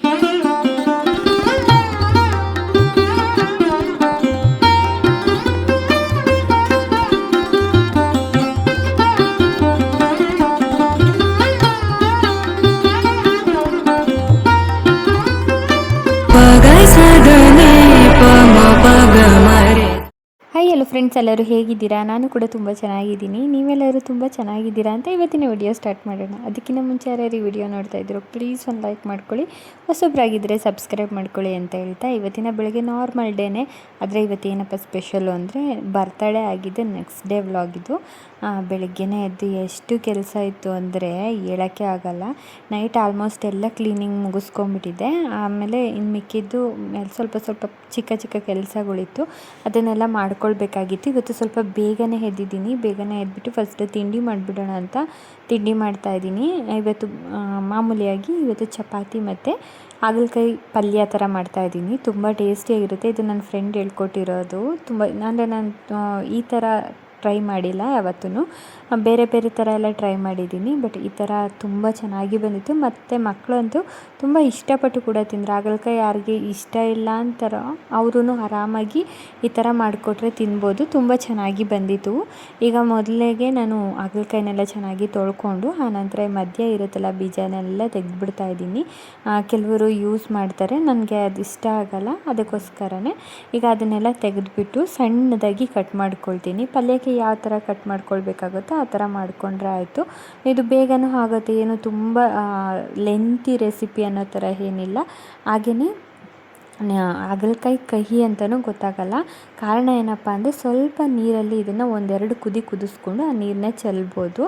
Thank you. Friends ಎಲ್ಲರೂ ಹೇಗಿದ್ದೀರಾ? ನಾನು ಕೂಡ ತುಂಬ ಚೆನ್ನಾಗಿದ್ದೀನಿ. ನೀವೆಲ್ಲರೂ ತುಂಬ ಚೆನ್ನಾಗಿದ್ದೀರಾ ಅಂತ ಇವತ್ತಿನ ವಿಡಿಯೋ ಸ್ಟಾರ್ಟ್ ಮಾಡೋಣ. ಅದಕ್ಕಿಂತ ಮುಂಚೆ ಯಾರ್ಯಾರು ಈ ವಿಡಿಯೋ ನೋಡ್ತಾ ಇದ್ರು ಪ್ಲೀಸ್ ಒಂದು ಲೈಕ್ ಮಾಡ್ಕೊಳ್ಳಿ. ಹೊಸೊಬ್ಬರಾಗಿದ್ದರೆ ಸಬ್ಸ್ಕ್ರೈಬ್ ಮಾಡ್ಕೊಳ್ಳಿ ಅಂತ ಹೇಳ್ತಾ ಇವತ್ತಿನ ಬೆಳಗ್ಗೆ ನಾರ್ಮಲ್ ಡೇನೇ ಆದರೆ ಇವತ್ತೇನಪ್ಪ ಸ್ಪೆಷಲು ಅಂದರೆ ಬರ್ತಡೇ ಆಗಿದ್ದು ನೆಕ್ಸ್ಟ್ ಡೇ ವ್ಲಾಗಿದ್ದು ಬೆಳಗ್ಗೆನೇ ಎದ್ದು ಎಷ್ಟು ಕೆಲಸ ಇತ್ತು ಅಂದರೆ ಹೇಳೋಕ್ಕೆ ಆಗಲ್ಲ. ನೈಟ್ ಆಲ್ಮೋಸ್ಟ್ ಎಲ್ಲ ಕ್ಲೀನಿಂಗ್ ಮುಗಿಸ್ಕೊಂಬಿಟ್ಟಿದ್ದೆ ಆಮೇಲೆ ಇನ್ನು ಮಿಕ್ಕಿದ್ದು ಸ್ವಲ್ಪ ಸ್ವಲ್ಪ ಚಿಕ್ಕ ಚಿಕ್ಕ ಕೆಲಸಗಳಿತ್ತು. ಅದನ್ನೆಲ್ಲ ಮಾಡ್ಕೊಳ್ಬೇಕಾಗಿತ್ತು ಇವತ್ತು ಸ್ವಲ್ಪ ಬೇಗನೆ ಎದ್ದಿದ್ದೀನಿ. ಬೇಗನೆ ಎದ್ಬಿಟ್ಟು ಫಸ್ಟ್ ತಿಂಡಿ ಮಾಡಿಬಿಡೋಣ ಅಂತ ತಿಂಡಿ ಮಾಡ್ತಾಯಿದ್ದೀನಿ ಇವತ್ತು ಮಾಮೂಲಿಯಾಗಿ ಇವತ್ತು ಚಪಾತಿ ಮತ್ತು ಹಾಗಲಕಾಯಿ ಪಲ್ಯ ಥರ ಮಾಡ್ತಾಯಿದ್ದೀನಿ ತುಂಬ ಟೇಸ್ಟಿಯಾಗಿರುತ್ತೆ ಇದು ನನ್ನ ಫ್ರೆಂಡ್ ಹೇಳ್ಕೊಟ್ಟಿರೋದು. ತುಂಬ, ಅಂದರೆ ನಾನು ಈ ಥರ ಟ್ರೈ ಮಾಡಿಲ್ಲ ಯಾವತ್ತೂ ಬೇರೆ ಬೇರೆ ಥರ ಎಲ್ಲ ಟ್ರೈ ಮಾಡಿದ್ದೀನಿ, ಬಟ್ ಈ ಥರ ತುಂಬ ಚೆನ್ನಾಗಿ ಬಂದಿತ್ತು. ಮತ್ತು ಮಕ್ಕಳಂತೂ ತುಂಬ ಇಷ್ಟಪಟ್ಟು ಕೂಡ ತಿಂದರು. ಹಾಗಲಕಾಯಿ ಯಾರಿಗೆ ಇಷ್ಟ ಇಲ್ಲ ಅಂತಾರೋ ಅವರೂ ಆರಾಮಾಗಿ ಈ ಥರ ಮಾಡಿಕೊಟ್ರೆ ತಿನ್ಬೋದು. ತುಂಬ ಚೆನ್ನಾಗಿ ಬಂದಿತ್ತು. ಈಗ ಮೊದಲಿಗೆ ನಾನು ಆಗಲ್ಕಾಯಿನೆಲ್ಲ ಚೆನ್ನಾಗಿ ತೊಳ್ಕೊಂಡು ಆನಂತರ ಮಧ್ಯ ಇರುತ್ತಲ್ಲ ಬೀಜನೆಲ್ಲ ತೆಗೆದುಬಿಡ್ತಾ ಇದ್ದೀನಿ. ಕೆಲವರು ಯೂಸ್ ಮಾಡ್ತಾರೆ, ನನಗೆ ಅದು ಇಷ್ಟ ಆಗಲ್ಲ, ಅದಕ್ಕೋಸ್ಕರನೇ. ಈಗ ಅದನ್ನೆಲ್ಲ ತೆಗೆದುಬಿಟ್ಟು ಸಣ್ಣದಾಗಿ ಕಟ್ ಮಾಡ್ಕೊಳ್ತೀನಿ. ಪಲ್ಯಕ್ಕೆ ಯಾವ ಥರ ಕಟ್ ಮಾಡ್ಕೊಳ್ಬೇಕಾಗುತ್ತೋ ಆ ಥರ ಮಾಡಿಕೊಂಡ್ರೆ ಆಯಿತು. ಇದು ಬೇಗನೂ ಆಗುತ್ತೆ, ಏನು ತುಂಬ ಲೆಂತಿ ರೆಸಿಪಿ ಅನ್ನೋ ಥರ ಏನಿಲ್ಲ. ಹಾಗೆಯೇ ಹಾಗಲಕಾಯಿ ಕಹಿ ಅಂತಲೂ ಗೊತ್ತಾಗಲ್ಲ. ಕಾರಣ ಏನಪ್ಪ ಅಂದರೆ ಸ್ವಲ್ಪ ನೀರಲ್ಲಿ ಇದನ್ನು ಒಂದೆರಡು ಕುದಿ ಕುದಿಸ್ಕೊಂಡು ಆ ನೀರನ್ನ ಚೆಲ್ಬೋದು.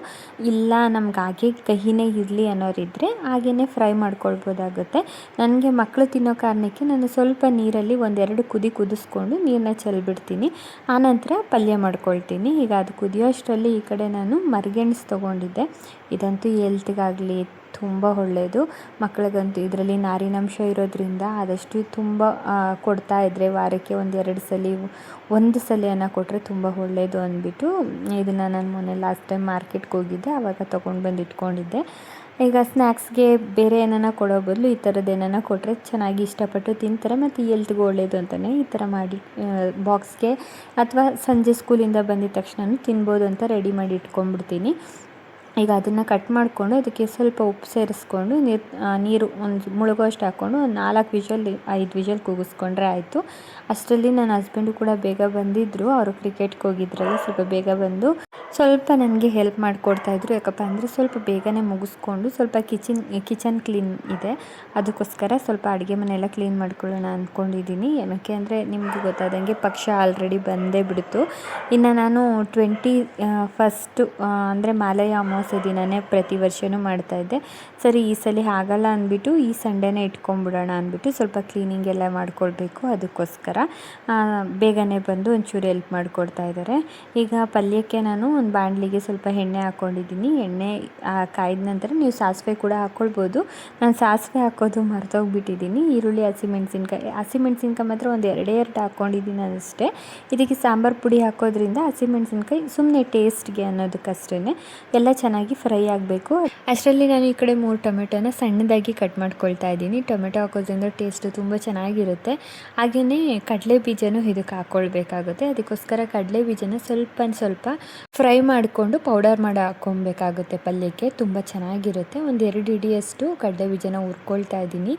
ಇಲ್ಲ, ನಮ್ಗೆ ಹಾಗೆ ಕಹಿನೇ ಇರಲಿ ಅನ್ನೋರಿದ್ದರೆ ಹಾಗೆಯೇ ಫ್ರೈ ಮಾಡ್ಕೊಳ್ಬೋದಾಗುತ್ತೆ. ನನಗೆ ಮಕ್ಕಳು ತಿನ್ನೋ ಕಾರಣಕ್ಕೆ ನಾನು ಸ್ವಲ್ಪ ನೀರಲ್ಲಿ ಒಂದೆರಡು ಕುದಿ ಕುದಿಸ್ಕೊಂಡು ನೀರನ್ನ ಚೆಲ್ಬಿಡ್ತೀನಿ. ಆನಂತರ ಪಲ್ಯ ಮಾಡ್ಕೊಳ್ತೀನಿ. ಈಗ ಅದು ಕುದಿಯೋ ಅಷ್ಟರಲ್ಲಿ ಈ ಕಡೆ ನಾನು ಮರ್ಗೆಣ್ಸು ತೊಗೊಂಡಿದ್ದೆ. ಇದಂತೂ ಹೆಲ್ತ್ಗಾಗಲಿ ತುಂಬ ಒಳ್ಳೆಯದು. ಮಕ್ಕಳಿಗಂತೂ ಇದರಲ್ಲಿ ನಾರಿನಂಶ ಇರೋದ್ರಿಂದ ಆದಷ್ಟು ತುಂಬ ಕೊಡ್ತಾ ಇದ್ದರೆ ವಾರಕ್ಕೆ ಒಂದು ಎರಡು ಸಲ, ಒಂದು ಸಲಿಯನ್ನು ಕೊಟ್ಟರೆ ತುಂಬ ಒಳ್ಳೆಯದು ಅಂದ್ಬಿಟ್ಟು ಇದನ್ನು ನಾನು ಮೊನ್ನೆ ಲಾಸ್ಟ್ ಟೈಮ್ ಮಾರ್ಕೆಟ್ಗೆ ಹೋಗಿದ್ದೆ ಆವಾಗ ತೊಗೊಂಡು ಬಂದು ಇಟ್ಕೊಂಡಿದ್ದೆ. ಈಗ ಸ್ನ್ಯಾಕ್ಸ್ಗೆ ಬೇರೆ ಏನಾನ ಕೊಡೋ ಬದಲು ಈ ಥರದ್ದು ಏನಾನ ಕೊಟ್ಟರೆ ಚೆನ್ನಾಗಿ ಇಷ್ಟಪಟ್ಟು ತಿಂತಾರೆ ಮತ್ತು ಎಲ್ತ್ಗೂ ಒಳ್ಳೆಯದು ಅಂತಲೇ ಈ ಥರ ಮಾಡಿ ಬಾಕ್ಸ್ಗೆ ಅಥವಾ ಸಂಜೆ ಸ್ಕೂಲಿಂದ ಬಂದಿದ ತಕ್ಷಣ ತಿನ್ಬೋದು ಅಂತ ರೆಡಿ ಮಾಡಿ ಇಟ್ಕೊಂಡ್ಬಿಡ್ತೀನಿ. ಈಗ ಅದನ್ನು ಕಟ್ ಮಾಡಿಕೊಂಡು ಅದಕ್ಕೆ ಸ್ವಲ್ಪ ಉಪ್ಪು ಸೇರಿಸ್ಕೊಂಡು ನೀರು ನೀರು ಒಂದು ಮುಳುಗೋಷ್ಟು ಹಾಕ್ಕೊಂಡು ಒಂದು ನಾಲ್ಕು ವಿಷಲ್ ಐದು ವಿಷಲ್ ಕೂಗಿಸ್ಕೊಂಡ್ರೆ ಆಯಿತು. ಅಷ್ಟರಲ್ಲಿ ನನ್ನ ಹಸ್ಬೆಂಡು ಕೂಡ ಬೇಗ ಬಂದಿದ್ದರು ಅವರು ಕ್ರಿಕೆಟ್ಗೆ ಹೋಗಿದ್ರಲ್ಲ, ಸ್ವಲ್ಪ ಬೇಗ ಬಂದು ಸ್ವಲ್ಪ ನನಗೆ ಹೆಲ್ಪ್ ಮಾಡಿಕೊಡ್ತಾಯಿದ್ರು ಯಾಕಪ್ಪ ಅಂದರೆ ಸ್ವಲ್ಪ ಬೇಗನೆ ಮುಗಿಸ್ಕೊಂಡು ಸ್ವಲ್ಪ ಕಿಚನ್ ಕಿಚನ್ ಕ್ಲೀನ್ ಇದೆ. ಅದಕ್ಕೋಸ್ಕರ ಸ್ವಲ್ಪ ಅಡುಗೆ ಮನೆಯೆಲ್ಲ ಕ್ಲೀನ್ ಮಾಡ್ಕೊಳ್ಳೋಣ ಅಂದ್ಕೊಂಡಿದ್ದೀನಿ ಏನಕ್ಕೆ ಅಂದರೆ ನಿಮಗೆ ಗೊತ್ತಾದಂಗೆ ಪಕ್ಷ ಆಲ್ರೆಡಿ ಬಂದೇ ಬಿಡ್ತು. ಇನ್ನು ನಾನು ಟ್ವೆಂಟಿ ಫಸ್ಟು ಅಂದರೆ ಮಾಲಯ ಅಮಾವಾಸ್ಯೆ ದಿನವೇ ಪ್ರತಿ ವರ್ಷವೂ ಮಾಡ್ತಾಯಿದ್ದೆ ಸರಿ, ಈ ಸಲ ಆಗಲ್ಲ ಅಂದ್ಬಿಟ್ಟು ಈ ಸಂಡೇನೇ ಇಟ್ಕೊಂಡ್ಬಿಡೋಣ ಅಂದ್ಬಿಟ್ಟು ಸ್ವಲ್ಪ ಕ್ಲೀನಿಂಗ್ ಎಲ್ಲ ಮಾಡ್ಕೊಳ್ಬೇಕು. ಅದಕ್ಕೋಸ್ಕರ ಬೇಗನೆ ಬಂದು ಒಂಚೂರು ಹೆಲ್ಪ್ ಮಾಡಿಕೊಡ್ತಾ ಇದ್ದಾರೆ. ಈಗ ಪಲ್ಯಕ್ಕೆ ನಾನು ಒಂದು ಬಾಣಲಿಗೆ ಸ್ವಲ್ಪ ಎಣ್ಣೆ ಹಾಕ್ಕೊಂಡಿದ್ದೀನಿ. ಎಣ್ಣೆ ಕಾಯ್ದ ನಂತರ ನೀವು ಸಾಸಿವೆ ಕೂಡ ಹಾಕ್ಕೊಳ್ಬೋದು. ನಾನು ಸಾಸಿವೆ ಹಾಕೋದು ಮರ್ತೋಗ್ಬಿಟ್ಟಿದ್ದೀನಿ. ಈರುಳ್ಳಿ ಹಸಿಮೆಣ್ಸಿನ್ಕಾಯಿ ಹಸಿಮೆಣ್ಸಿನ್ಕಾಯಿ ಮಾತ್ರ ಒಂದು ಎರಡೇ ಎರಡು ಹಾಕ್ಕೊಂಡಿದ್ದೀನಿ ಅಷ್ಟೇ. ಇದಕ್ಕೆ ಸಾಂಬಾರು ಪುಡಿ ಹಾಕೋದ್ರಿಂದ ಹಸಿಮೆಣ್ಸಿನ್ಕಾಯಿ ಸುಮ್ಮನೆ ಟೇಸ್ಟ್ಗೆ ಅನ್ನೋದಕ್ಕಷ್ಟೇ ಎಲ್ಲ ಚೆನ್ನಾಗಿ ಫ್ರೈ ಆಗಬೇಕು. ಅಷ್ಟರಲ್ಲಿ ನಾನು ಈ ಕಡೆ ಮೂರು ಟೊಮೆಟೊನ ಸಣ್ಣದಾಗಿ ಕಟ್ ಮಾಡ್ಕೊಳ್ತಾ ಇದ್ದೀನಿ. ಟೊಮೆಟೊ ಹಾಕೋದ್ರಿಂದ ಟೇಸ್ಟ್ ತುಂಬ ಚೆನ್ನಾಗಿರುತ್ತೆ. ಹಾಗೆಯೇ ಕಡಲೆ ಬೀಜನೂ ಇದಕ್ಕೆ ಹಾಕ್ಕೊಳ್ಬೇಕಾಗುತ್ತೆ. ಅದಕ್ಕೋಸ್ಕರ ಕಡಲೆ ಬೀಜನ ಸ್ವಲ್ಪ ಸ್ವಲ್ಪ ಫ್ರೈ ಮಾಡಿಕೊಂಡು ಪೌಡರ್ ಮಾಡಿ ಹಾಕ್ಕೊಬೇಕಾಗುತ್ತೆ ಪಲ್ಯಕ್ಕೆ. ತುಂಬ ಚೆನ್ನಾಗಿರುತ್ತೆ. ಒಂದು ಎರಡು ಇಡಿಯಷ್ಟು ಕಡಲೆ ಬೀಜನ ಹುರ್ಕೊಳ್ತಾ ಇದ್ದೀನಿ.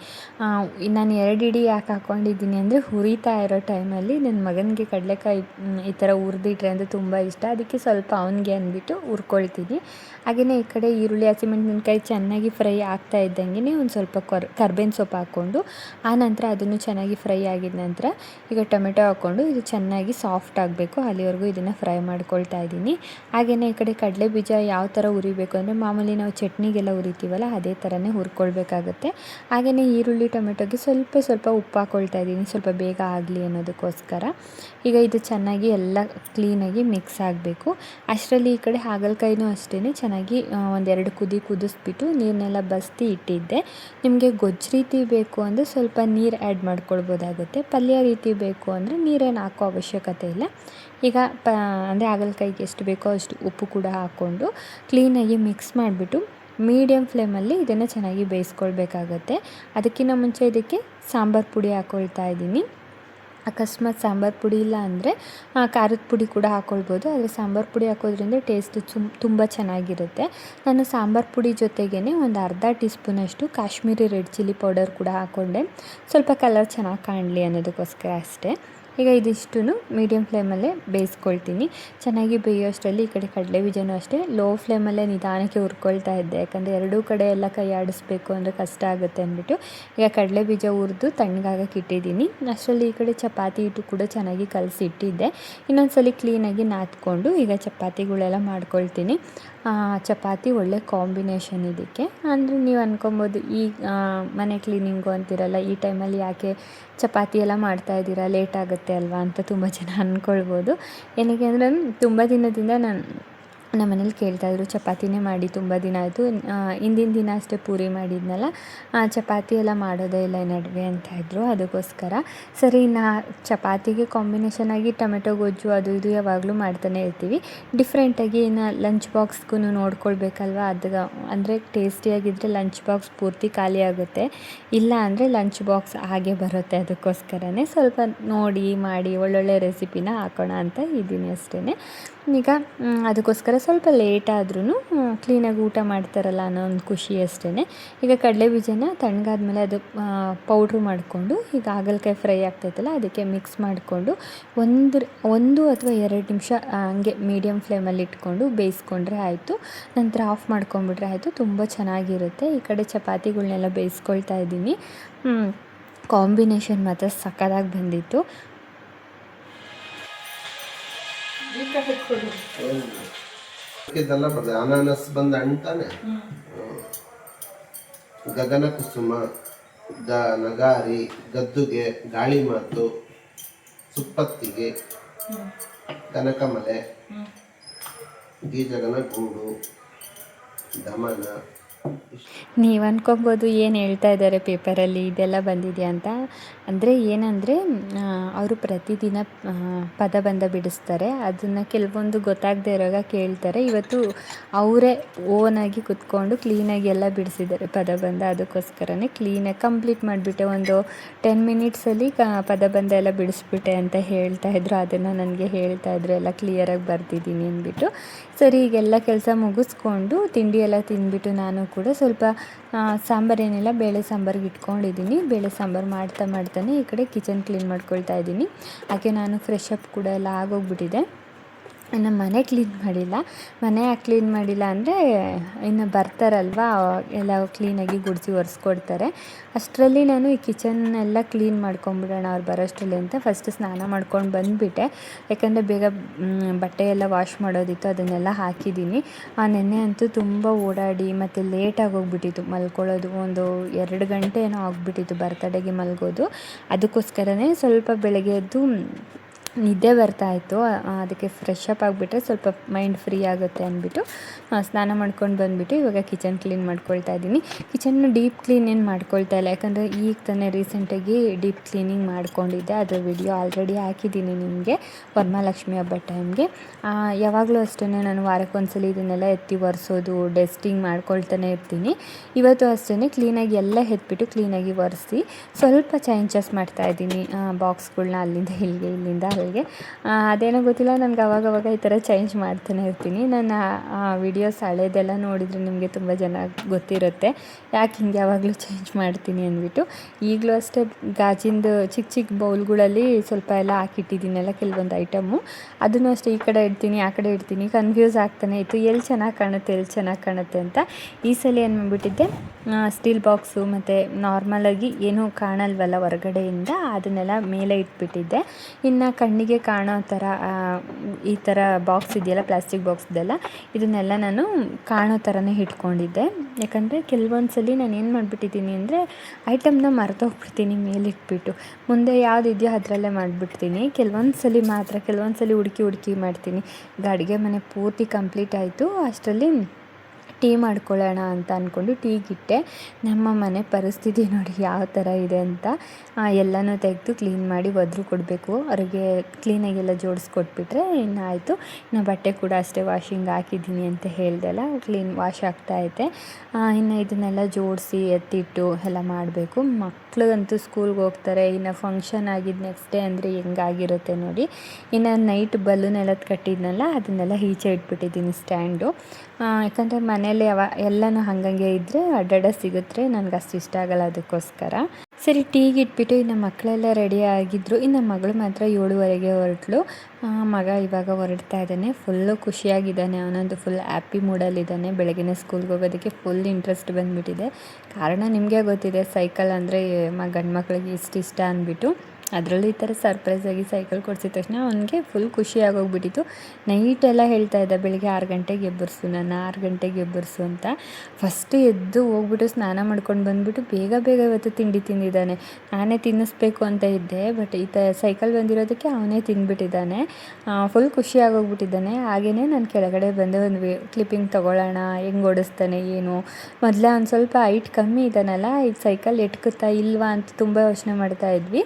ನಾನು ಎರಡು ಇಡಿ ಯಾಕೆ ಹಾಕ್ಕೊಂಡಿದ್ದೀನಿ ಅಂದರೆ ಹುರಿತಾ ಇರೋ ಟೈಮಲ್ಲಿ ನನ್ನ ಮಗನಿಗೆ ಕಡಲೆಕಾಯಿ ಈ ಥರ ಹುರಿದಿಟ್ರೆ ಅಂದರೆ ತುಂಬ ಇಷ್ಟ. ಅದಕ್ಕೆ ಸ್ವಲ್ಪ ಅವನಿಗೆ ಅಂದ್ಬಿಟ್ಟು ಹುರ್ಕೊಳ್ತೀನಿ. ಹಾಗೆಯೇ ಈ ಕಡೆ ಈರುಳ್ಳಿ, ಹಸಿಮೆಣಸಿನ್ಕಾಯಿ ಚೆನ್ನಾಗಿ ಫ್ರೈ ಆಗ್ತಾ ಇದ್ದಂಗೆ ಒಂದು ಸ್ವಲ್ಪ ಕೊರ್, ಕರ್ಬೇವಿನ ಸೊಪ್ಪು ಹಾಕ್ಕೊಂಡು ಆನಂತರ ಅದನ್ನು ಚೆನ್ನಾಗಿ ಫ್ರೈ ಆಗಿದ ನಂತರ ಈಗ ಟೊಮೆಟೊ ಹಾಕ್ಕೊಂಡು ಇದು ಚೆನ್ನಾಗಿ ಸಾಫ್ಟ್ ಆಗಬೇಕು. ಅಲ್ಲಿವರೆಗೂ ಇದನ್ನು ಫ್ರೈ ಮಾಡ್ಕೊಳ್ತಾ ಇದ್ದೀನಿ. ಹಾಗೆಯೇ ಈ ಕಡೆ ಕಡಲೆ ಬೀಜ ಯಾವ ಥರ ಹುರಿಬೇಕು ಅಂದರೆ ಮಾಮೂಲಿ ನಾವು ಚಟ್ನಿಗೆಲ್ಲ ಹುರಿತೀವಲ್ಲ ಅದೇ ಥರನೇ ಹುರ್ಕೊಳ್ಬೇಕಾಗುತ್ತೆ. ಹಾಗೆಯೇ ಈರುಳ್ಳಿ, ಟೊಮೆಟೊಗೆ ಸ್ವಲ್ಪ ಸ್ವಲ್ಪ ಉಪ್ಪು ಹಾಕ್ಕೊಳ್ತಾ ಇದ್ದೀನಿ. ಸ್ವಲ್ಪ ಬೇಗ ಆಗಲಿ ಅನ್ನೋದಕ್ಕೋಸ್ಕರ. ಈಗ ಇದು ಚೆನ್ನಾಗಿ ಎಲ್ಲ ಕ್ಲೀನಾಗಿ ಮಿಕ್ಸ್ ಆಗಬೇಕು. ಅಷ್ಟರಲ್ಲಿ ಈ ಕಡೆ ಹಾಗಲಕಾಯಿನೂ ಅಷ್ಟೇ ಚೆನ್ನಾಗಿ ಆ, ಒಂದೆರಡು ಕುದಿ ಕುದಿಸ್ಬಿಟ್ಟು ನೀರನ್ನೆಲ್ಲ ಬಸ್ತಿ ಇಟ್ಟಿದ್ದೆ. ನಿಮಗೆ ಗೊಜ್ಜು ರೀತಿ ಬೇಕು ಅಂದರೆ ಸ್ವಲ್ಪ ನೀರು ಆ್ಯಡ್ ಮಾಡ್ಕೊಳ್ಬೋದಾಗುತ್ತೆ. ಪಲ್ಯ ರೀತಿ ಬೇಕು ಅಂದರೆ ನೀರೇನು ಹಾಕೋ ಅವಶ್ಯಕತೆ ಇಲ್ಲ. ಈಗ ಪ ಅಂದರೆ ಹಾಗಲಕಾಯಿಗೆ ಎಷ್ಟು ಬೇಕೋ ಅಷ್ಟು ಉಪ್ಪು ಕೂಡ ಹಾಕ್ಕೊಂಡು ಕ್ಲೀನಾಗಿ ಮಿಕ್ಸ್ ಮಾಡಿಬಿಟ್ಟು ಮೀಡಿಯಮ್ ಫ್ಲೇಮಲ್ಲಿ ಇದನ್ನು ಚೆನ್ನಾಗಿ ಬೇಯಿಸ್ಕೊಳ್ಬೇಕಾಗತ್ತೆ. ಅದಕ್ಕಿಂತ ಮುಂಚೆ ಇದಕ್ಕೆ ಸಾಂಬಾರು ಪುಡಿ ಹಾಕ್ಕೊಳ್ತಾ ಇದ್ದೀನಿ. ಅಕಸ್ಮಾತ್ ಸಾಂಬಾರು ಪುಡಿ ಇಲ್ಲ ಅಂದರೆ ಖಾರದ ಪುಡಿ ಕೂಡ ಹಾಕ್ಕೊಳ್ಬೋದು ಆದರೆ ಸಾಂಬಾರು ಪುಡಿ ಹಾಕೋದ್ರಿಂದ ಟೇಸ್ಟ್ ತುಂಬ ಚೆನ್ನಾಗಿರುತ್ತೆ. ನಾನು ಸಾಂಬಾರು ಪುಡಿ ಜೊತೆಗೇ ಒಂದು ಅರ್ಧ ಟೀ ಸ್ಪೂನಷ್ಟು ಕಾಶ್ಮೀರಿ ರೆಡ್ ಚಿಲ್ಲಿ ಪೌಡರ್ ಕೂಡ ಹಾಕ್ಕೊಂಡೆ ಸ್ವಲ್ಪ ಕಲರ್ ಚೆನ್ನಾಗಿ ಕಾಣಲಿ ಅನ್ನೋದಕ್ಕೋಸ್ಕರ ಅಷ್ಟೇ. ಈಗ ಇದಿಷ್ಟು ಮೀಡಿಯಮ್ ಫ್ಲೇಮಲ್ಲೇ ಬೇಯಿಸ್ಕೊಳ್ತೀನಿ. ಚೆನ್ನಾಗಿ ಬೇಯೋಷ್ಟರಲ್ಲಿ ಈ ಕಡೆ ಕಡಲೆ ಬೀಜನೂ ಅಷ್ಟೇ. ಲೋ ಫ್ಲೇಮಲ್ಲೇ ನಿಧಾನಕ್ಕೆ ಹುರ್ಕೊಳ್ತಾ ಇದ್ದೆ. ಯಾಕಂದರೆ ಎರಡೂ ಕಡೆ ಎಲ್ಲ ಕೈ ಆಡಿಸ್ಬೇಕು ಅಂದರೆ ಕಷ್ಟ ಆಗುತ್ತೆ ಅಂದ್ಬಿಟ್ಟು. ಈಗ ಕಡಲೆ ಬೀಜ ಹುರಿದು ತಣ್ಣಗಾಗಕ್ಕೆ ಇಟ್ಟಿದ್ದೀನಿ. ಅಷ್ಟರಲ್ಲಿ ಈ ಕಡೆ ಚಪಾತಿ ಇಟ್ಟು ಕೂಡ ಚೆನ್ನಾಗಿ ಕಲಸಿ ಇಟ್ಟಿದ್ದೆ ಇನ್ನೊಂದ್ಸಲಿ ಕ್ಲೀನಾಗಿ ನಾದ್ಕೊಂಡು ಈಗ ಚಪಾತಿಗಳೆಲ್ಲ ಮಾಡ್ಕೊಳ್ತೀನಿ. ಚಪಾತಿ ಒಳ್ಳೆ ಕಾಂಬಿನೇಷನ್ ಇದಕ್ಕೆ. ಅಂದರೆ ನೀವು ಅನ್ಕೊಬೋದು, ಈ ಮನೆ ಕ್ಲೀನಿಂಗು ಅಂತಿರಲ್ಲ, ಈ ಟೈಮಲ್ಲಿ ಯಾಕೆ ಚಪಾತಿ ಎಲ್ಲ ಮಾಡ್ತಾ ಇದ್ದೀರಾ, ಲೇಟ್ ಆಗುತ್ತೆ ಅಲ್ವಾ ಅಂತ ತುಂಬ ಜನ ಅಂದ್ಕೊಳ್ಬೋದು ಏನಕ್ಕೆ ಅಂದರೆ, ತುಂಬ ದಿನದಿಂದ ನಾನು ನಮ್ಮ ಮನೇಲಿ ಕೇಳ್ತಾಯಿದ್ರು ಚಪಾತಿನೇ ಮಾಡಿ, ತುಂಬ ದಿನ ಆಯಿತು ಹಿಂದಿನ ದಿನ ಅಷ್ಟೇ ಪೂರಿ ಮಾಡಿದ್ನಲ್ಲ ಚಪಾತಿ ಎಲ್ಲ ಮಾಡೋದೇ ಇಲ್ಲ ನಡುವೆ, ಅಂತ ಇದ್ದರು ಅದಕ್ಕೋಸ್ಕರ. ಸರಿ, ನಾ ಚಪಾತಿಗೆ ಕಾಂಬಿನೇಷನ್ ಆಗಿ ಟೊಮೆಟೊ, ಗೊಜ್ಜು, ಅದು ಇದು ಯಾವಾಗಲೂ ಮಾಡ್ತಾನೆ ಇರ್ತೀವಿ. ಡಿಫ್ರೆಂಟಾಗಿ ಇನ್ನು ಲಂಚ್ ಬಾಕ್ಸ್ಗೂ ನೋಡ್ಕೊಳ್ಬೇಕಲ್ವ? ಅದು ಅಂದರೆ ಟೇಸ್ಟಿಯಾಗಿದ್ದರೆ ಲಂಚ್ ಬಾಕ್ಸ್ ಪೂರ್ತಿ ಖಾಲಿ ಆಗುತ್ತೆ. ಇಲ್ಲ ಅಂದರೆ ಲಂಚ್ ಬಾಕ್ಸ್ ಹಾಗೆ ಬರುತ್ತೆ ಅದಕ್ಕೋಸ್ಕರನೇ ಸ್ವಲ್ಪ ನೋಡಿ, ಮಾಡಿ ಒಳ್ಳೊಳ್ಳೆ ರೆಸಿಪಿನ ಹಾಕೋಣ ಅಂತ ಇದ್ದೀನಿ ಅಷ್ಟೇ ಈಗ ಅದಕ್ಕೋಸ್ಕರ ಸ್ವಲ್ಪ ಲೇಟ್ ಆದ್ರೂ ಕ್ಲೀನಾಗಿ ಊಟ ಮಾಡ್ತಾರಲ್ಲ ಅನ್ನೋ ಒಂದು ಖುಷಿ ಅಷ್ಟೇ ಈಗ ಕಡಲೆ ಬೀಜನ ತಣ್ಣಗಾದ್ಮೇಲೆ ಅದು ಪೌಡ್ರ್ ಮಾಡಿಕೊಂಡು, ಈಗ ಹಾಗಲಕಾಯಿ ಫ್ರೈ ಆಗ್ತೈತಲ್ಲ, ಅದಕ್ಕೆ ಮಿಕ್ಸ್ ಮಾಡಿಕೊಂಡು ಒಂದು ಒಂದು ಅಥವಾ ಎರಡು ನಿಮಿಷ ಹಂಗೆ ಮೀಡಿಯಮ್ ಫ್ಲೇಮಲ್ಲಿ ಇಟ್ಕೊಂಡು ಬೇಯಿಸ್ಕೊಂಡ್ರೆ ಆಯಿತು. ನಂತರ ಆಫ್ ಮಾಡ್ಕೊಂಡ್ಬಿಟ್ರೆ ಆಯಿತು, ತುಂಬ ಚೆನ್ನಾಗಿರುತ್ತೆ. ಈ ಕಡೆ ಚಪಾತಿಗಳನ್ನೆಲ್ಲ ಬೇಯಿಸ್ಕೊಳ್ತಾ ಇದ್ದೀನಿ. ಕಾಂಬಿನೇಷನ್ ಮಾತ್ರ ಸಖತ್ತಾಗಿ ಬಂದಿತ್ತು. ಇದೆಲ್ಲ ಬರ್ತದೆ. ಅನಾನಸ್ ಬಂದ ಅಂತಾನೆ. ಗಗನ ಕುಸುಮ ಗ ನಗಾರಿ ಗದ್ದುಗೆ ಗಾಳಿ ಮಾತು ಸುಪ್ಪತ್ತಿಗೆ ಕನಕಮಲೆ ಗೀಜಗನ ಗೂಡು ದಮನ ನೀವು ಅನ್ಕೊಬೋದು ಏನು ಹೇಳ್ತಾ ಇದ್ದಾರೆ ಪೇಪರಲ್ಲಿ ಇದೆಲ್ಲ ಬಂದಿದೆಯಾ ಅಂತ? ಅಂದರೆ ಏನಂದರೆ ಅವರು ಪ್ರತಿದಿನ ಪದಬಂಧ ಬಿಡಿಸ್ತಾರೆ. ಅದನ್ನು ಕೆಲವೊಂದು ಗೊತ್ತಾಗದೇ ಇರೋವಾಗ ಕೇಳ್ತಾರೆ. ಇವತ್ತು ಅವರೇ ಓನಾಗಿ ಕುತ್ಕೊಂಡು ಕ್ಲೀನಾಗಿ ಎಲ್ಲ ಬಿಡಿಸಿದ್ದಾರೆ ಪದಬಂಧ. ಅದಕ್ಕೋಸ್ಕರನೇ ಕ್ಲೀನಾಗಿ ಕಂಪ್ಲೀಟ್ ಮಾಡಿಬಿಟ್ಟೆ. ಒಂದು ಟೆನ್ ಮಿನಿಟ್ಸಲ್ಲಿ ಕ, ಪದಬಂಧ ಎಲ್ಲ ಬಿಡಿಸ್ಬಿಟ್ಟೆ ಅಂತ ಹೇಳ್ತಾ ಇದ್ರು. ಅದನ್ನು ನನಗೆ ಹೇಳ್ತಾ ಇದ್ರು. ಎಲ್ಲ ಕ್ಲಿಯರಾಗಿ ಬರ್ತಿದ್ದೀನಿ ಅಂದ್ಬಿಟ್ಟು. ಸರಿ, ಈಗೆಲ್ಲ ಕೆಲಸ ಮುಗಿಸ್ಕೊಂಡು ತಿಂಡಿ ಎಲ್ಲ ತಿಂದ್ಬಿಟ್ಟು ನಾನು ಕೂಡ ಸ್ವಲ್ಪ ಸಾಂಬಾರೇನಿಲ್ಲ ಬೇಳೆ ಸಾಂಬಾರಿಗೆ ಇಟ್ಕೊಂಡಿದ್ದೀನಿ ಬೇಳೆ ಸಾಂಬಾರು ಮಾಡ್ತಾ ಮಾಡ್ತಾನೆ ಈ ಕಡೆ ಕಿಚನ್ ಕ್ಲೀನ್ ಮಾಡ್ಕೊಳ್ತಾ ಇದ್ದೀನಿ ಹಾಗೆ ನಾನು ಫ್ರೆಶ್ ಅಪ್ ಕೂಡ ಎಲ್ಲ ಆಗೋಗ್ಬಿಟ್ಟಿದೆ. ಇನ್ನು ಮನೆ ಕ್ಲೀನ್ ಮಾಡಿಲ್ಲ. ಮನೆ ಯಾಕೆ ಕ್ಲೀನ್ ಮಾಡಿಲ್ಲ ಅಂದರೆ ಇನ್ನು ಬರ್ತಾರಲ್ವ, ಎಲ್ಲ ಕ್ಲೀನಾಗಿ ಗುಡಿಸಿ ಒರೆಸ್ಕೊಡ್ತಾರೆ. ಅಷ್ಟರಲ್ಲಿ ನಾನು ಈ ಕಿಚನ್ ಎಲ್ಲ ಕ್ಲೀನ್ ಮಾಡ್ಕೊಂಬಿಡೋಣ, ಅವ್ರು ಬರೋಷ್ಟರಲ್ಲಿ ಅಂತ ಫಸ್ಟ್ ಸ್ನಾನ ಮಾಡ್ಕೊಂಡು ಬಂದುಬಿಟ್ಟೆ. ಯಾಕಂದರೆ ಬೇಗ ಬಟ್ಟೆ ಎಲ್ಲ ವಾಶ್ ಮಾಡೋದಿತ್ತು, ಅದನ್ನೆಲ್ಲ ಹಾಕಿದ್ದೀನಿ. ಆ ನೆನ್ನೆ ಅಂತೂ ತುಂಬ ಓಡಾಡಿ ಮತ್ತು ಲೇಟಾಗಿ ಹೋಗ್ಬಿಟ್ಟಿತ್ತು ಮಲ್ಕೊಳ್ಳೋದು ಒಂದು ಎರಡು ಗಂಟೆ ಏನೋ ಆಗಿಬಿಟ್ಟಿತ್ತು ಬರ್ತಡೆಗೆ ಮಲ್ಗೋದು. ಅದಕ್ಕೋಸ್ಕರನೇ ಸ್ವಲ್ಪ ಬೆಳಗ್ಗೆ ಎದ್ದು ನಿದ್ದೆ ಬರ್ತಾಯಿತ್ತು ಅದಕ್ಕೆ ಫ್ರೆಶ್ ಅಪ್ ಆಗಿಬಿಟ್ರೆ ಸ್ವಲ್ಪ ಮೈಂಡ್ ಫ್ರೀ ಆಗುತ್ತೆ ಅಂದ್ಬಿಟ್ಟು ಸ್ನಾನ ಮಾಡ್ಕೊಂಡು ಬಂದುಬಿಟ್ಟು ಇವಾಗ ಕಿಚನ್ ಕ್ಲೀನ್ ಮಾಡ್ಕೊಳ್ತಾ ಇದ್ದೀನಿ. ಕಿಚನ್ನು ಡೀಪ್ ಕ್ಲೀನ್ ಏನು ಮಾಡ್ಕೊಳ್ತಾ ಇಲ್ಲ, ಯಾಕಂದರೆ ಈಗ ತಾನೇ ರೀಸೆಂಟಾಗಿ ಡೀಪ್ ಕ್ಲೀನಿಂಗ್ ಮಾಡ್ಕೊಂಡಿದ್ದೆ. ಅದರ ವಿಡಿಯೋ ಆಲ್ರೆಡಿ ಹಾಕಿದ್ದೀನಿ ನಿಮಗೆ, ವರಮಹಾಲಕ್ಷ್ಮಿ ಹಬ್ಬ ಟೈಮ್ಗೆ ಯಾವಾಗಲೂ ಅಷ್ಟೇ ನಾನು ವಾರಕ್ಕೊಂದ್ಸಲಿ ಇದನ್ನೆಲ್ಲ ಎತ್ತಿ ಒರೆಸೋದು ಡಸ್ಟಿಂಗ್ ಮಾಡ್ಕೊಳ್ತಾನೆ ಇರ್ತೀನಿ. ಇವತ್ತು ಅಷ್ಟೇ ಕ್ಲೀನಾಗಿ ಎಲ್ಲ ಎತ್ಬಿಟ್ಟು ಕ್ಲೀನಾಗಿ ಒರೆಸಿ, ಸ್ವಲ್ಪ ಚೇಂಜಸ್ ಮಾಡ್ತಾಯಿದ್ದೀನಿ ಬಾಕ್ಸ್ಗಳನ್ನ ಅಲ್ಲಿಂದ ಇಲ್ಲಿಗೆ ಇಲ್ಲಿಂದ ಅಲ್ಲಿಗೆ ಅದೇನೋ ಗೊತ್ತಿಲ್ಲ, ನನಗೆ ಅವಾಗವಾಗ ಈ ಥರ ಚೇಂಜ್ ಮಾಡ್ತಾನೆ ಇರ್ತೀನಿ. ನನ್ನ ವಿಡಿಯೋಸ್ ಹಳೇದೆಲ್ಲ ನೋಡಿದರೆ ನಿಮಗೆ ತುಂಬ ಜನ ಗೊತ್ತಿರುತ್ತೆ. ಯಾಕೆ ಹಿಂಗೆ ಯಾವಾಗಲೂ ಚೇಂಜ್ ಮಾಡ್ತೀನಿ ಅಂದ್ಬಿಟ್ಟು. ಈಗಲೂ ಅಷ್ಟೇ ಗಾಜಿಂದು ಚಿಕ್ಕ ಚಿಕ್ಕ ಬೌಲ್ಗಳಲ್ಲಿ ಸ್ವಲ್ಪ ಎಲ್ಲ ಹಾಕಿಟ್ಟಿದ್ದೀನಲ್ಲ ಕೆಲವೊಂದು ಐಟಮು ಅದನ್ನು ಅಷ್ಟೇ ಈ ಕಡೆ ಇಡ್ತೀನಿ, ಆ ಕಡೆ ಇಡ್ತೀನಿ. ಕನ್ಫ್ಯೂಸ್ ಆಗ್ತಾನೆ ಇತ್ತು. ಎಲ್ಲಿ ಚೆನ್ನಾಗಿ ಕಾಣುತ್ತೆ ಎಲ್ಲಿ ಚೆನ್ನಾಗಿ ಕಾಣುತ್ತೆ ಅಂತ. ಈ ಸಲ ಏನು ಮಾಡಿಬಿಟ್ಟಿದ್ದೆ? ಸ್ಟೀಲ್ ಬಾಕ್ಸು ಮತ್ತು ನಾರ್ಮಲಾಗಿ ಏನೂ ಕಾಣಲ್ವಲ್ಲ ಹೊರಗಡೆಯಿಂದ, ಅದನ್ನೆಲ್ಲ ಮೇಲೆ ಇಟ್ಬಿಟ್ಟಿದ್ದೆ. ಇನ್ನು ಕಣ್ಣಿಗೆ ಕಾಣೋ ಥರ ಈ ಥರ ಬಾಕ್ಸ್ ಇದೆಯಲ್ಲ ಪ್ಲಾಸ್ಟಿಕ್ ಬಾಕ್ಸ್ದೆಲ್ಲ ಇದನ್ನೆಲ್ಲ ನಾನು ಕಾಣೋ ಥರನೇ ಇಟ್ಕೊಂಡಿದ್ದೆ. ಯಾಕಂದರೆ ಕೆಲವೊಂದು ಸಲ ನಾನು ಏನು ಮಾಡಿಬಿಟ್ಟಿದ್ದೀನಿ ಅಂದರೆ ಐಟಮ್ನ ಮರೆತೋಗ್ಬಿಡ್ತೀನಿ ಮೇಲಿಟ್ಬಿಟ್ಟು. ಮುಂದೆ ಯಾವುದಿದೆಯೋ ಅದರಲ್ಲೇ ಮಾಡಿಬಿಡ್ತೀನಿ. ಕೆಲವೊಂದು ಸಲ ಮಾತ್ರ ಕೆಲವೊಂದು ಸಲ ಹುಡುಕಿ ಹುಡುಕಿ ಮಾಡ್ತೀನಿ. ಈಗ ಅಡುಗೆ ಮನೆ ಪೂರ್ತಿ ಕಂಪ್ಲೀಟ್ ಆಯಿತು. ಅಷ್ಟರಲ್ಲಿ ಟೀ ಮಾಡ್ಕೊಳ್ಳೋಣ ಅಂತ ಅಂದ್ಕೊಂಡು ಟೀಗಿಟ್ಟೆ ನಮ್ಮ ಮನೆ ಪರಿಸ್ಥಿತಿ ನೋಡಿ ಯಾವ ಥರ ಇದೆ ಅಂತ ಎಲ್ಲನೂ ತೆಗೆದು ಕ್ಲೀನ್ ಮಾಡಿ ಒದ್ರು ಕೊಡಬೇಕು. ಅವ್ರಿಗೆ ಕ್ಲೀನಾಗೆಲ್ಲ ಜೋಡಿಸ್ಕೊಟ್ಬಿಟ್ರೆ ಇನ್ನು ಆಯಿತು ಇನ್ನು ಬಟ್ಟೆ ಕೂಡ ಅಷ್ಟೇ ವಾಷಿಂಗ್ ಹಾಕಿದ್ದೀನಿ ಅಂತ ಹೇಳ್ದಲ್ಲ ಕ್ಲೀನ್ ವಾಶ್ ಆಗ್ತಾಯಿದೆ ಇನ್ನು ಇದನ್ನೆಲ್ಲ ಜೋಡಿಸಿ ಎತ್ತಿಟ್ಟು ಎಲ್ಲ ಮಾಡಬೇಕು. ಮಕ್ಳಿಗಂತೂ ಸ್ಕೂಲ್ಗೆ ಹೋಗ್ತಾರೆ. ಇನ್ನು ಫಂಕ್ಷನ್ ಆಗಿದ್ದು ನೆಕ್ಸ್ಟ್ ಡೇ ಅಂದರೆ ಹೆಂಗಾಗಿರುತ್ತೆ ನೋಡಿ. ಇನ್ನು ನೈಟ್ ಬಲೂನ್ ಎಲ್ಲ ಕಟ್ಟಿದ್ನಲ್ಲ, ಅದನ್ನೆಲ್ಲ ಈಚೆ ಇಟ್ಬಿಟ್ಟಿದ್ದೀನಿ ಸ್ಟ್ಯಾಂಡು ಯಾಕಂದರೆ ಮನೇಲಿ ಅವ ಎಲ್ಲನೂ ಹಂಗಂಗೆ ಇದ್ದರೆ ಅಡ್ಡಾಡ ಸಿಗುತ್ತೆ ನನಗೆ ಅಷ್ಟು ಇಷ್ಟ ಆಗಲ್ಲ ಅದಕ್ಕೋಸ್ಕರ. ಸರಿ, ಟೀಗೆ ಇಟ್ಬಿಟ್ಟು ಇನ್ನು ಮಕ್ಕಳೆಲ್ಲ ರೆಡಿ ಆಗಿದ್ರು. ಇನ್ನು ಮಗಳು ಮಾತ್ರ ಏಳುವರೆಗೆ ಹೊರಟ್ಲು ಮಗ ಇವಾಗ ಹೊರಡ್ತಾ ಇದ್ದಾನೆ. ಫುಲ್ಲು ಖುಷಿಯಾಗಿದ್ದಾನೆ. ಅವನೊಂದು ಫುಲ್ ಹ್ಯಾಪಿ ಮೂಡಲ್ಲಿದ್ದಾನೆ ಬೆಳಗಿನ ಸ್ಕೂಲ್ಗೆ ಹೋಗೋದಕ್ಕೆ ಫುಲ್ ಇಂಟ್ರೆಸ್ಟ್ ಬಂದುಬಿಟ್ಟಿದೆ. ಕಾರಣ ನಿಮಗೆ ಗೊತ್ತಿದೆ ಸೈಕಲ್ ಅಂದರೆ ಮ ಗಂಡು ಮಕ್ಕಳಿಗೆ ಇಷ್ಟು ಇಷ್ಟ ಅಂದ್ಬಿಟ್ಟು. ಅದರಲ್ಲೂ ಈ ಥರ ಸರ್ಪ್ರೈಸಾಗಿ ಸೈಕಲ್ ಕೊಡಿಸಿದ ತಕ್ಷಣ ಅವನಿಗೆ ಫುಲ್ ಖುಷಿ ಆಗೋಗ್ಬಿಟ್ಟಿತ್ತು. ನೈಟ್ ಎಲ್ಲ ಹೇಳ್ತಾ ಇದ್ದ, ಬೆಳಿಗ್ಗೆ ಆರು ಗಂಟೆಗೆ ಎಬ್ಬರಿಸು ನಾನು ಆರು ಗಂಟೆಗೆ ಎಬ್ಬರಿಸು ಅಂತ. ಫಸ್ಟ್ ಎದ್ದು ಹೋಗ್ಬಿಟ್ಟು ಸ್ನಾನ ಮಾಡ್ಕೊಂಡು ಬಂದುಬಿಟ್ಟು ಬೇಗ ಬೇಗ ಇವತ್ತು ತಿಂಡಿ ತಿಂದಿದ್ದಾನೆ. ನಾನೇ ತಿನ್ನಿಸ್ಬೇಕು ಅಂತ ಇದ್ದೆ ಬಟ್ ಈ ತ ಸೈಕಲ್ ಬಂದಿರೋದಕ್ಕೆ ಅವನೇ ತಿಂದ್ಬಿಟ್ಟಿದ್ದಾನೆ ಫುಲ್ ಖುಷಿ ಆಗೋಗ್ಬಿಟ್ಟಿದ್ದಾನೆ. ಹಾಗೆಯೇ ನಾನು ಕೆಳಗಡೆ ಬಂದು ಒಂದು ಕ್ಲಿಪ್ಪಿಂಗ್ ತೊಗೊಳ್ಳೋಣ, ಹೆಂಗೆ ಓಡಿಸ್ತಾನೆ, ಏನು? ಮೊದಲೇ ಒಂದು ಸ್ವಲ್ಪ ಹೈಟ್ ಕಮ್ಮಿ ಇದ್ದಾನಲ್ಲ, ಈ ಸೈಕಲ್ ಎಟ್ಕುತ್ತಾ ಇಲ್ವಾ ಅಂತ ತುಂಬ ಯೋಚನೆ ಮಾಡ್ತಾ ಇದ್ವಿ.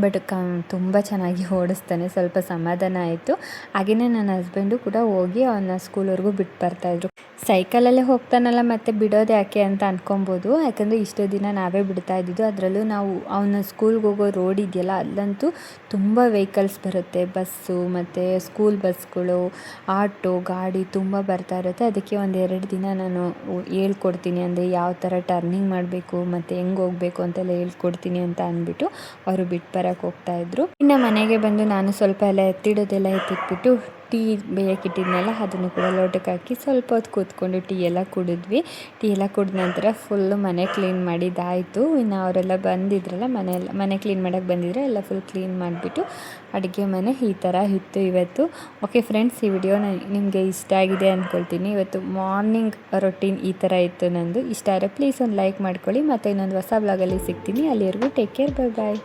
ಬಟ್ ಕ, ತುಂಬ ಚೆನ್ನಾಗಿ ಓಡಿಸ್ತಾನೆ, ಸ್ವಲ್ಪ ಸಮಾಧಾನ ಆಯಿತು. ಹಾಗೆಯೇ ನನ್ನ ಹಸ್ಬೆಂಡು ಕೂಡ ಹೋಗಿ ಅವನ್ನ ಸ್ಕೂಲ್ವರೆಗೂ ಬಿಟ್ಟು ಬರ್ತಾಯಿದ್ರು ಸೈಕಲಲ್ಲೇ ಹೋಗ್ತಾನಲ್ಲ ಮತ್ತೆ ಬಿಡೋದು ಯಾಕೆ ಅಂತ ಅನ್ಕೊಬೋದು. ಯಾಕಂದರೆ ಇಷ್ಟು ದಿನ ನಾವೇ ಬಿಡ್ತಾ ಇದ್ದಿದ್ದು. ಅದರಲ್ಲೂ ನಾವು ಅವನ ಸ್ಕೂಲ್ಗೆ ಹೋಗೋ ರೋಡ್ ಇದೆಯಲ್ಲ, ಅಲ್ಲಂತೂ ತುಂಬ ವೆಹಿಕಲ್ಸ್ ಬರುತ್ತೆ. ಬಸ್ಸು ಮತ್ತು ಸ್ಕೂಲ್ ಬಸ್ಗಳು, ಆಟೋ, ಗಾಡಿ ತುಂಬ ಬರ್ತಾ ಇರುತ್ತೆ. ಅದಕ್ಕೆ ಒಂದು ಎರಡು ದಿನ ನಾನು ಹೇಳ್ಕೊಡ್ತೀನಿ. ಅಂದರೆ ಯಾವ ಥರ ಟರ್ನಿಂಗ್ ಮಾಡಬೇಕು, ಮತ್ತು ಹೆಂಗೆ ಹೋಗಬೇಕು ಅಂತೆಲ್ಲ ಹೇಳ್ಕೊಡ್ತೀನಿ ಅಂತ ಅಂದ್ಬಿಟ್ಟು ಅವರು ಬಿಟ್ಟು ಬರೋಕ್ಕೆ ಹೋಗ್ತಾಯಿದ್ರು ಇನ್ನು ಮನೆಗೆ ಬಂದು ನಾನು ಸ್ವಲ್ಪ ಎಲ್ಲ ಎತ್ತಿಡೋದೆಲ್ಲ ಎತ್ತಿಟ್ಬಿಟ್ಟು ಟೀ ಬೇಯಕ್ಕಿಟ್ಟಿದ್ನಲ್ಲ ಅದನ್ನು ಕೂಡ ಲೋಟಕ್ಕೆ ಹಾಕಿ ಸ್ವಲ್ಪ ಹೊತ್ತು ಕೂತ್ಕೊಂಡು ಟೀ ಎಲ್ಲ ಕುಡಿದ್ವಿ. ಟೀ ಎಲ್ಲ ಕುಡಿದ ನಂತರ ಫುಲ್ಲು ಮನೆ ಕ್ಲೀನ್ ಮಾಡಿದ್ದಾಯಿತು. ಇನ್ನು ಅವರೆಲ್ಲ ಬಂದಿದ್ರಲ್ಲ, ಮನೆ ಎಲ್ಲ, ಮನೆ ಕ್ಲೀನ್ ಮಾಡೋಕ್ಕೆ ಬಂದಿದ್ರೆ ಎಲ್ಲ ಫುಲ್ ಕ್ಲೀನ್ ಮಾಡಿಬಿಟ್ಟು ಅಡುಗೆ ಮನೆ ಈ ಥರ ಇತ್ತು ಇವತ್ತು. ಓಕೆ ಫ್ರೆಂಡ್ಸ್ ಈ ವಿಡಿಯೋ ನಿಮಗೆ ಇಷ್ಟ ಆಗಿದೆ ಅಂದ್ಕೊಳ್ತೀನಿ. ಇವತ್ತು ಮಾರ್ನಿಂಗ್ ರೊಟೀನ್ ಈ ಥರ ಇತ್ತು ನಂದು. ಇಷ್ಟ ಆದರೆ ಪ್ಲೀಸ್ ಒಂದು ಲೈಕ್ ಮಾಡ್ಕೊಳ್ಳಿ. ಮತ್ತು ಇನ್ನೊಂದು ಹೊಸ ಬ್ಲಾಗಲ್ಲಿ ಸಿಗ್ತೀನಿ. ಅಲ್ಲಿವರೆಗೂ ಟೇಕ್ ಕೇರ್ ಬೈ ಬಾಯ್